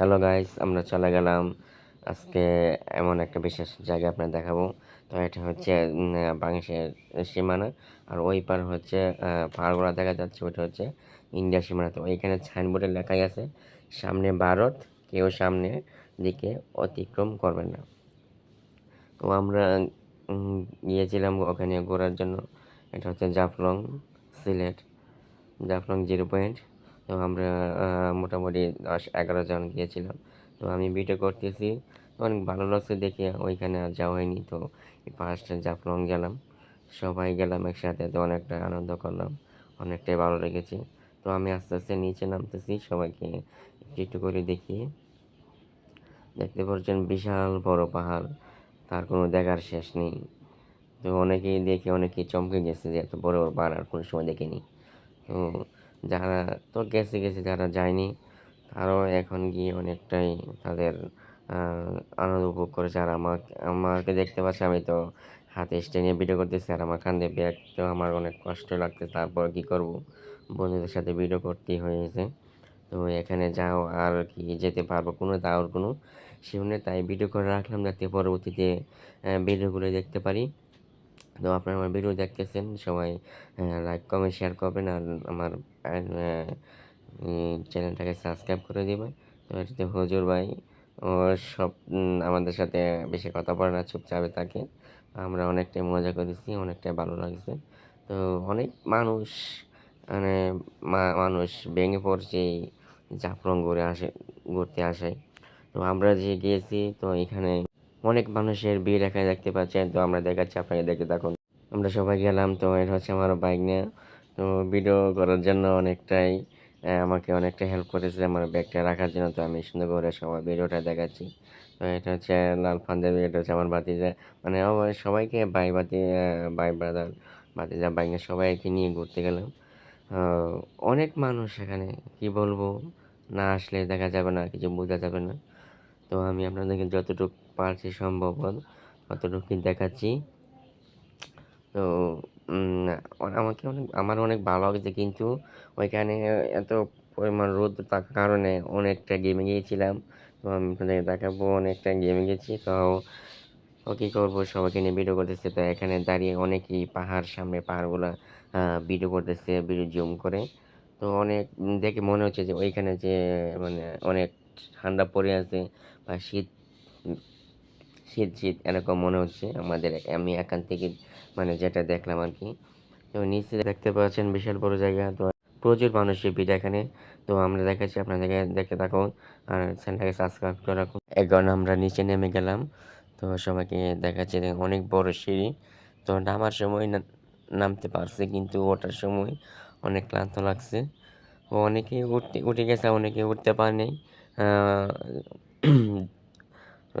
Hello guys আমরা চলে গেলাম। আজকে এমন একটা বিশেষ জায়গা আপনার দেখাবো। তো এটা হচ্ছে বাংলাদেশের সীমানা। আর ওই পার হচ্ছে পাহাড়গুলো দেখা যাচ্ছে ওটা হচ্ছে ইন্ডিয়া সীমানা। তো ওইখানে সাইনবোর্ডে লেখাই আছে, সামনে ভারত, কেউ সামনে দিকে অতিক্রম করবেন না। তো আমরা গিয়েছিলাম ওখানে ঘোরার জন্য। এটা হচ্ছে জাফলং সিলেট, জাফলং জিরো পয়েন্ট। তো আমরা মোটামুটি দশ এগারো জন গিয়েছিলাম। তো আমি ভিডিও করতেছি। অনেক ভালো লাগছে দেখে, ওইখানে আর যাওয়া হয়নি। তো ফার্স্ট জাফলং গেলাম। সবাই গেলাম একসাথে, তো অনেকটা আনন্দ করলাম, অনেকটাই ভালো লেগেছে। তো আমি আস্তে আস্তে নিচে নামতেছি, সবাইকে একটু একটু করে দেখিয়ে। দেখতে পাচ্ছেন বিশাল বড় পাহাড়, তার কোনো দেখার শেষ নেই। তো অনেকেই দেখে, অনেকেই চমকে গেছে যে এত বড় বড় পাহাড়, আর কোনো সময় দেখিনি। তো যারা তো গেছে গেছে যারা যায়নি, তারাও এখন গিয়ে অনেকটাই তাদের আনন্দ উপভোগ করেছে। আর আমাকে আমাকে দেখতে পাচ্ছে, আমি তো হাতে স্টে নিয়ে ভিডিও করতেছি, আর আমার কান্দে ব্যাগ তো আমার অনেক কষ্ট লাগছে। তারপর কি করব? বন্ধুদের সাথে ভিডিও করতেই হয়েছে। তো এখানে যাও, আর কি যেতে পারব, কোনো তাওর কোনো সেখানে তাই ভিডিও করে রাখলাম, যাতে পরবর্তীতে ভিডিওগুলো দেখতে পারি। তো আপনারা আমার ভিডিও দেখতেছেন, সবাই লাইক কমেন্ট শেয়ার করবেন আর আমার চ্যানেলটাকে সাবস্ক্রাইব করে দেবেন। তো এটাতে হজুর ভাই, ও সব আমাদের সাথে বেশি কথা বলে না, চুপচাপে থাকে। আমরা অনেকটাই মজা করেছি, অনেকটাই ভালো লাগছে। তো অনেক মানুষ মানে মানুষ ভেঙে পড়ছে জাফলং ঘুরে আসে, ঘুরতে আসে। তো আমরা যে গিয়েছি, তো এখানে অনেক মানুষের ভিড় এখানে দেখতে পাচ্ছেন। তো আমরা দেখাচ্ছি আপনাকে দেখতে থাকুন। আমরা সবাই গেলাম, তো এটা হচ্ছে আমার বাইক নিয়ে। তো ভিডিও করার জন্য অনেকটাই আমাকে অনেকটা হেল্প করেছে আমার ব্যাগটা রাখার জন্য। তো আমি সুন্দর করে সবাই ভিডিওটা দেখাচ্ছি। তো এটা হচ্ছে লাল পাঞ্জাবি, এটা হচ্ছে আমার বাতিজা মানে সবাইকে বাই বাতি বাই ব্রাদার বাতিজা বাইক নিয়ে সবাইকে নিয়ে ঘুরতে গেলাম। অনেক মানুষ এখানে, কি বলব? না আসলে দেখা যাবে না, কিছু বোঝা যাবে না। তো আমি আপনাদেরকে যতটুকু পারছি সম্ভব ততটুকু দেখাচ্ছি। তো আমাকে অনেক, আমার অনেক ভালো লাগছে কিন্তু ওইখানে এত পরিমাণ রোদ থাকার কারণে অনেকটা গেমে গিয়েছিলাম। তো আমি আপনাদের দেখাবো অনেকটা গেমে গেছি। তো ও কী করব, সবাইকে নিয়ে ভিডিও করতেছে। তো এখানে দাঁড়িয়ে অনেকেই পাহাড় সামনে পাহাড়গুলো ভিডিও করতেছে, ভিডিও জুম করে। তো অনেক, দেখে মনে হচ্ছে যে ওইখানে যে মানে অনেক ঠান্ডা পড়ে আছে বা শীত শীত শীত এরকম মনে হচ্ছে। আমাদের, আমি এখান থেকে মানে যেটা দেখলাম আর কি তো নিচে দেখতে পাচ্ছেন বিশাল বড় জায়গা। তো প্রচুর মানুষের ভিড় এখানে। তো আমরা দেখাচ্ছি আপনাদেরকে, দেখতে থাকুন আর চ্যানেলটাকে সাবস্ক্রাইব করে রাখুন। এখন আমরা নিচে নেমে গেলাম। তো সবাইকে দেখাচ্ছি অনেক বড় সিঁড়ি। তো নামার সময় নামতে পারছে কিন্তু ওঠার সময় অনেক ক্লান্ত লাগছে। ও অনেকে উঠতে, উঠে গেছে, অনেকে উঠতে পারেনি।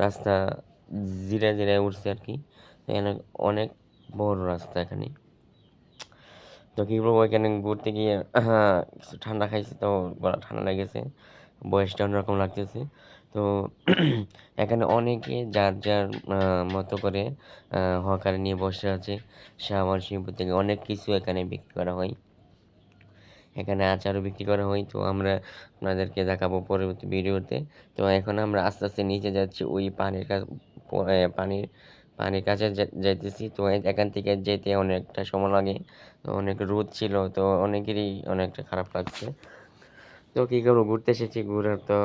রাস্তা ধীরে ধীরে উঠছে আর কি। এখানে অনেক বড় রাস্তা এখানে। তো কী বলব, এখানে ঘুরতে গিয়ে হ্যাঁ কিছু ঠান্ডা খাইছে তো গলা ঠান্ডা লেগেছে, বয়সটা অন্যরকম লাগতেছে। তো এখানে অনেকে যার যার মতো করে হকারে নিয়ে বসে আছে সামান শিল্প থেকে অনেক কিছু এখানে বিক্রি করা হয়। এখানে আচারও বিক্রি করা হয়। তো আমরা আপনাদেরকে দেখাবো পরবর্তী ভিডিওতে। তো এখন আমরা আস্তে আস্তে নিচে যাচ্ছি, ওই পানির কাছে পানির পানির কাছে যা- যাইতেছি, তো এখান থেকে যেতে অনেকটা সময় লাগে, তো অনেক রোদ ছিল, তো অনেকেরই অনেকটা খারাপ লাগছে। তো কী করব, ঘুরতে এসেছি, ঘুরে তো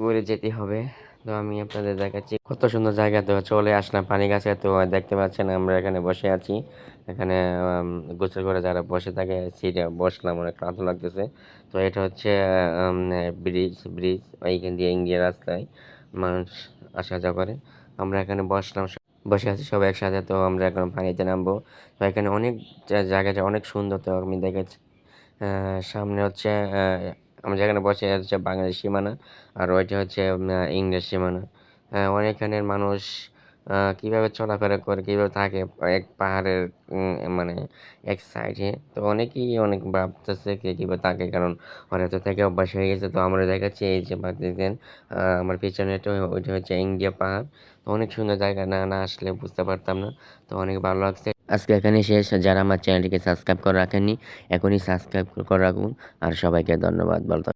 ঘুরে যেতে হবে। তো আমি আপনাদের দেখাচ্ছি, কত সুন্দর জায়গা তো চলে আসলাম, পানি গাছে তো দেখতে পাচ্ছেন আমরা এখানে বসে আছি। এখানে গোসল করে যারা বসে থাকে সিটে বসলাম, অনেক ক্লান্ত লাগতেছে। তো এটা হচ্ছে ব্রিজ ব্রিজ এইখান দিয়ে ইন্ডিয়া রাস্তায় মানুষ আসা যাওয়া করে। আমরা এখানে বসলাম বসে আছি সবাই একসাথে, তো আমরা এখন পানিতে নামবো। তো এখানে অনেক জায়গাটা অনেক সুন্দর, তো আমি দেখেছি সামনে হচ্ছে আমরা যেখানে বসে হচ্ছে বাংলাদেশ সীমানা, আর ওইটা হচ্ছে ইংরেজ সীমানা। অনেকখানের মানুষ কীভাবে চলাফেরা করে, কীভাবে থাকে, এক পাহাড়ের মানে এক সাইডে তো অনেকেই অনেক ভাবতেছে কে কীভাবে থাকে, কারণ ওরা তো থেকে অভ্যাস হয়ে গেছে। তো আমরা দেখাচ্ছি, এই যে দেখেন আমার পিছনে এটা ওইটা হচ্ছে ইন্ডিয়া পাহাড়। তো অনেক সুন্দর জায়গা, না না আসলে বুঝতে পারতাম না। তো অনেক ভালো লাগছে। আজকে এখানে শেষ। যারা আমার চ্যানেলটিকে সাবস্ক্রাইব করে রাখেননি, এখনই সাবস্ক্রাইব করে রাখুন। আর সবাইকে ধন্যবাদ। বলতে